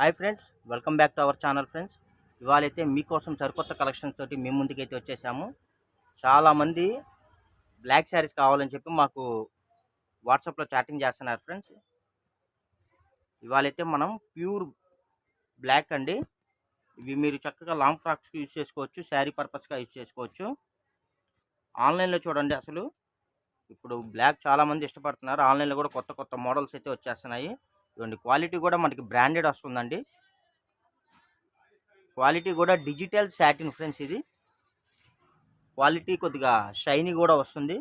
Hi friends welcome back to our channel friends. ఇవాళైతే మీకోసం సరికొత్త collections తోటి మేము ముందుకైతే వచ్చేసాము. చాలామంది బ్లాక్ శారీస్ కావాలని చెప్పి మాకు వాట్సాప్లో చాటింగ్ చేస్తున్నారు ఫ్రెండ్స్. ఇవాళైతే మనం ప్యూర్ బ్లాక్ అండి. ఇవి మీరు చక్కగా లాంగ్ ఫ్రాక్స్కి యూజ్ చేసుకోవచ్చు శారీ పర్పస్గా యూజ్ చేసుకోవచ్చు. ఆన్లైన్లో చూడండి అసలు. ఇప్పుడు బ్లాక్ చాలామంది ఇష్టపడుతున్నారు. ఆన్లైన్లో కూడా కొత్త కొత్త మోడల్స్ అయితే వచ్చేస్తున్నాయి. ఇవ్వండి. క్వాలిటీ కూడా మనకి బ్రాండెడ్ వస్తుందండి. క్వాలిటీ కూడా డిజిటల్ శాటిన్ ఫ్రెండ్స్ ఇది. క్వాలిటీ కొద్దిగా షైనీ కూడా వస్తుంది.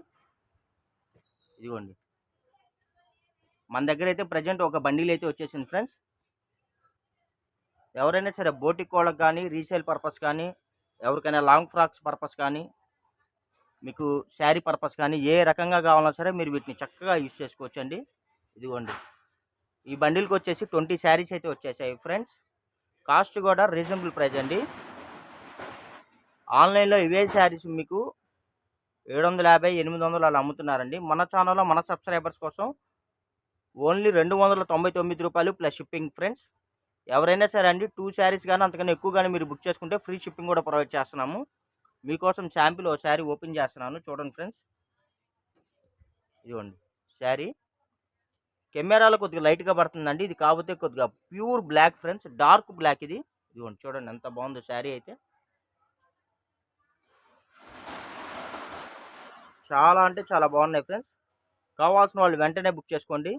ఇదిగోండి. మన దగ్గర అయితే ప్రజెంట్ ఒక బండిల్ అయితే వచ్చేసింది ఫ్రెండ్స్. ఎవరైనా సరే బోటిక్ కోళ్ళకు కానీ రీసేల్ పర్పస్ కానీ ఎవరికైనా లాంగ్ ఫ్రాక్స్ పర్పస్ కానీ మీకు శారీ పర్పస్ కానీ ఏ రకంగా కావాలన్నా సరే మీరు వీటిని చక్కగా యూజ్ చేసుకోవచ్చండి. ఇదిగోండి. ఈ బండిల్కి వచ్చేసి ట్వంటీ శారీస్ అయితే వచ్చేసాయి ఫ్రెండ్స్. కాస్ట్ కూడా రీజనబుల్ ప్రైస్ అండి. ఆన్లైన్లో ఇవే శారీస్ మీకు ఏడు వందల యాభై ఎనిమిది వందలు అలా అమ్ముతున్నారండి. మన ఛానల్లో మన సబ్స్క్రైబర్స్ కోసం ఓన్లీ రెండు వందల తొంభై తొమ్మిది రూపాయలు ప్లస్ షిప్పింగ్ ఫ్రెండ్స్. ఎవరైనా సరే అండి టూ శారీస్ కానీ అంతకన్నా ఎక్కువ కానీ మీరు బుక్ చేసుకుంటే ఫ్రీ షిప్పింగ్ కూడా ప్రొవైడ్ చేస్తున్నాము. మీకోసం శాంపిల్ ఓ శారీ ఓపెన్ చేస్తున్నాను. చూడండి ఫ్రెండ్స్. ఇదిగోండి శారీ. కెమెరాలో కొద్దిగా లైట్గా పడుతుందండి. ఇది కాకపోతే కొద్దిగా pure black friends. Dark black ఇది. ఇదిగోండి చూడండి ఎంత బాగుందో శారీ అయితే. చాలా అంటే చాలా బాగున్నాయి ఫ్రెండ్స్. కావాల్సిన వాళ్ళు వెంటనే బుక్ చేసుకోండి.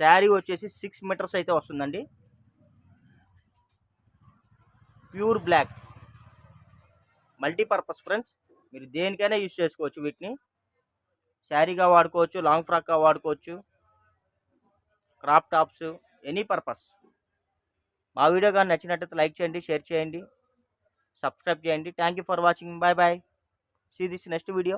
శారీ వచ్చేసి సిక్స్ మీటర్స్ అయితే వస్తుందండి. Pure black. Multipurpose friends. మీరు దేనికైనా యూజ్ చేసుకోవచ్చు వీటిని. శారీగా వాడుకోవచ్చు లాంగ్ ఫ్రాక్గా వాడుకోవచ్చు. Crop tops any purpose. మా వీడియో కానీ నచ్చినట్టయితే లైక్ చేయండి షేర్ చేయండి సబ్స్క్రైబ్ చేయండి. Thank you for watching bye bye see this next video